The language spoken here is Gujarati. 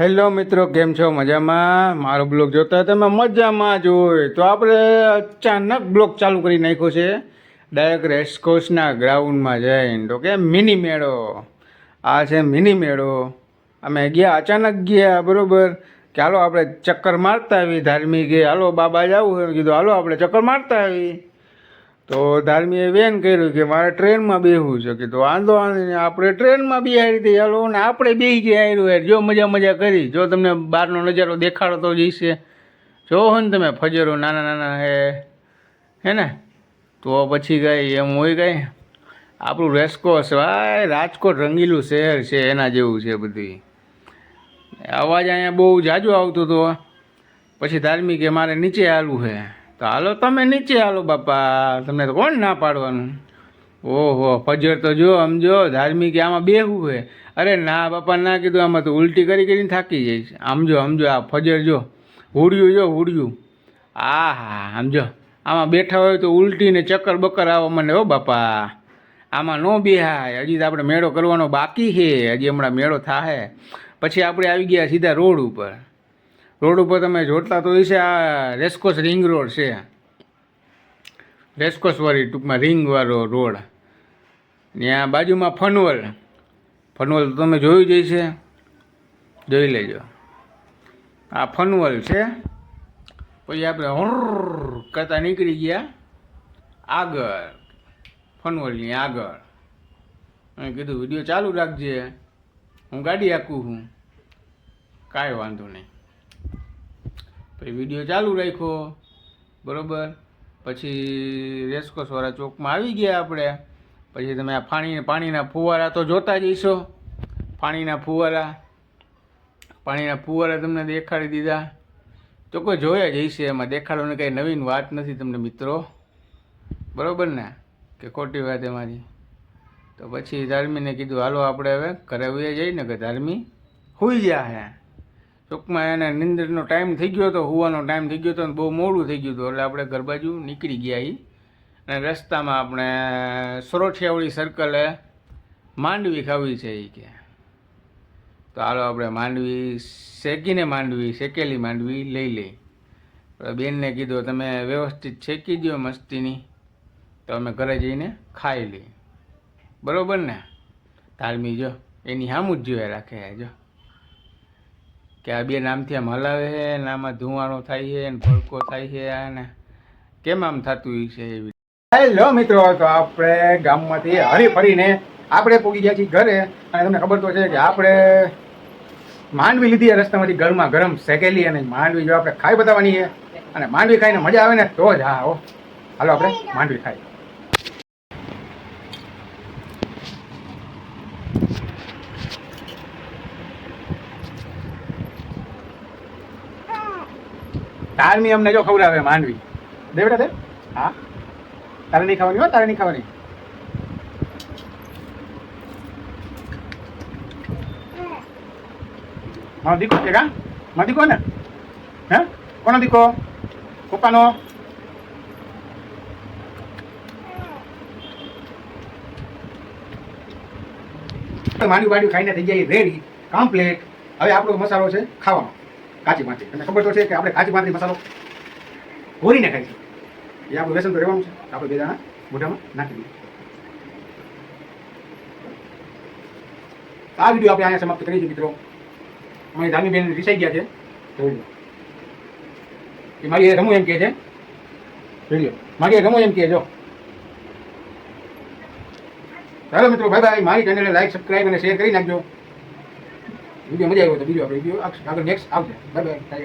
હેલો મિત્રો, કેમ છો? મજામાં? મારો બ્લોગ જોતા તમે મજામાં જ હોય. તો આપણે અચાનક બ્લોગ ચાલુ કરી નાખ્યો છે. ડાયરેક્ટ રેસકોર્સના ગ્રાઉન્ડમાં જઈને. તો કે મિની મેળો. આ છે મિની મેળો. અમે ગયા, અચાનક ગયા, બરાબર. કે હાલો આપણે ચક્કર મારતા આવી ધાર્મિક. હાલો બાબા જવું કીધું, હાલો આપણે ચક્કર મારતા આવી. તો ધાર્મીએ વેન કર્યું કે મારે ટ્રેનમાં બેહવું છે કે તો વાંધો વાંધો આપણે ટ્રેનમાં બેહાડી દઈએ. હાલો ને આપણે બે ગયા આવ્યું યાર જો મજા મજા કરી, જો તમને બહારનો નજારો દેખાડો તો જઈશે જો હો ને તમે ફજરો નાના નાના હે હે ને? તો પછી કાંઈ એમ હોય કાંઈ? આપણું રેસકોસ ભાઈ, રાજકોટ રંગીલું શહેર છે, એના જેવું છે બધું. અવાજ અહીંયા બહુ જાજો આવતો હતો. પછી ધાર્મિક કે મારે નીચે હાલવું છે તો હાલો તમે નીચે હાલો બાપા. તમને તો કોણ ના પાડવાનું? ઓહો, ફજર તો જો સમજો ધાર્મિક આમાં બેહું હે. અરે ના બાપા, ના કીધું, આમાં તો ઉલટી કરી કરીને થાકી જઈશ. સમજો સમજો આ ફજર જો, હુડિયું જો, હુડિયું. આ હા સમજો આમાં બેઠા હોય તો ઉલટી ને ચક્કર બક્કર આવો મને, હો બાપા. આમાં નો બેહાય. હજી તો આપણે મેળો કરવાનો બાકી છે. હજી હમણાં મેળો થાય પછી આપણે આવી ગયા સીધા રોડ ઉપર. રોડ ઉપર તમે જોતા તો હશે આ રેસકોસ રિંગ રોડ છે. રેસકોસ વાળી ટૂંકમાં રિંગવાળો રોડ. ત્યાં બાજુમાં ફનવલ. ફનવલ તમે જોયું જ છે જોઈ લેજો. આ ફનવલ છે. પછી આપણે હોર કરતા નીકળી ગયા. આગળ. ફનવલની આગળ. અને કીધું, વીડિયો ચાલુ રાખજે. હું ગાડી આકું છું. કાંઈ વાંધો નહીં. પછી વીડિયો ચાલુ રાખ્યો. બરાબર? પછી રેસકોસવાળા ચોકમાં આવી ગયા આપણે. પછી તમે આ પાણી પાણીના ફુવારા તો જોતા જ હશો. પાણીના ફુવારા. પાણીના ફુવારા તમને દેખાડી દીધા. તો કોઈ જોયા જ હશે એમાં. દેખાડવાની કંઈ નવીન વાત નથી તમને મિત્રો. બરાબર ને? કે ખોટી વાત એમાંથી. તો પછી ધાર્મીને કીધું, હાલો, આપણે હવે ઘરે વહી જઈને કે ધાર્મી હોઈ ગયા હે. ટૂંકમાં એને નિંદરનો ટાઈમ થઈ ગયો હતો, હોવાનો ટાઈમ થઈ ગયો હતો અને બહુ મોડું થઈ ગયું હતું. એટલે આપણે ઘર બાજુ નીકળી ગયા એ અને રસ્તામાં આપણે સોરઠિયાવાળી સર્કલે માંડવી ખાવી છે એ કે. તો હાલો આપણે માંડવી, શેકીને માંડવી, શેકેલી માંડવી લઈ લઈ બેનને કીધું, તમે વ્યવસ્થિત શેકી દો મસ્તીની. તો અમે ઘરે જઈને ખાઈ લઈ બરાબર ને? તાલમી જો, એની સામું જ જોયા રાખે, જો. કે આ બે નામથી આમ હલાવે છે ને આમાં ધુવાણો થાય છે ને ભડકો થાય છે અને કેમ આમ થતું છે એવી? હેલો મિત્રો, તો આપણે ગામમાંથી હરી ફરીને આપણે પૂગી ગયા છીએ ઘરે. અને તમને ખબર તો છે કે આપણે માંડવી લીધી રસ્તામાંથી ગરમા ગરમ શેકેલી અને માંડવી જો આપણે ખાઈ બતાવવાની છે, અને માંડવી ખાઈને મજા આવે ને તો જ હા. હાલો આપણે માંડવી ખાઈ. તારમી અમને જો ખવડાવે માંડવી દે બેટા દે. હા. તારે નહીં ખાવાની હો, તારે નહીં ખાવાની. મારો દીકો છે કા? મારો દીકો ને? હે? કોનો દીકો? પપ્પાનો? માંડ્યું બાડવી ખાઈને થઈ જાય રેડી કમ્પ્લીટ હવે આપણો મસાલો છે ખાવાનો. કાચી માટી. તમને ખબર તો છે કે આપણે કાચી માટી મસાલો ઘોરીને ખાઈશું એ આપણું વ્યસન તો રહેવાનું છે. આપણે બે જણા મોઢામાં નાખી દઈએ. આ વીડિયો આપણે અહીંયા સમાપ્ત કરીશું મિત્રો. અમારી ધામી બેન રિસાઈ ગયા છે. એ મારી એ રમું એમ કહે છે. લો મારી એ રમું એમ કહે જો. ચાલો મિત્રો ભાઈ ભાઈ મારી ચેનલને લાઈક સબસ્ક્રાઈબ અને શેર કરી નાખજો. વીડિયો મજા આવ્યો તો બીજો આપણે આગળ નેક્સ્ટ આવશે બાય બાય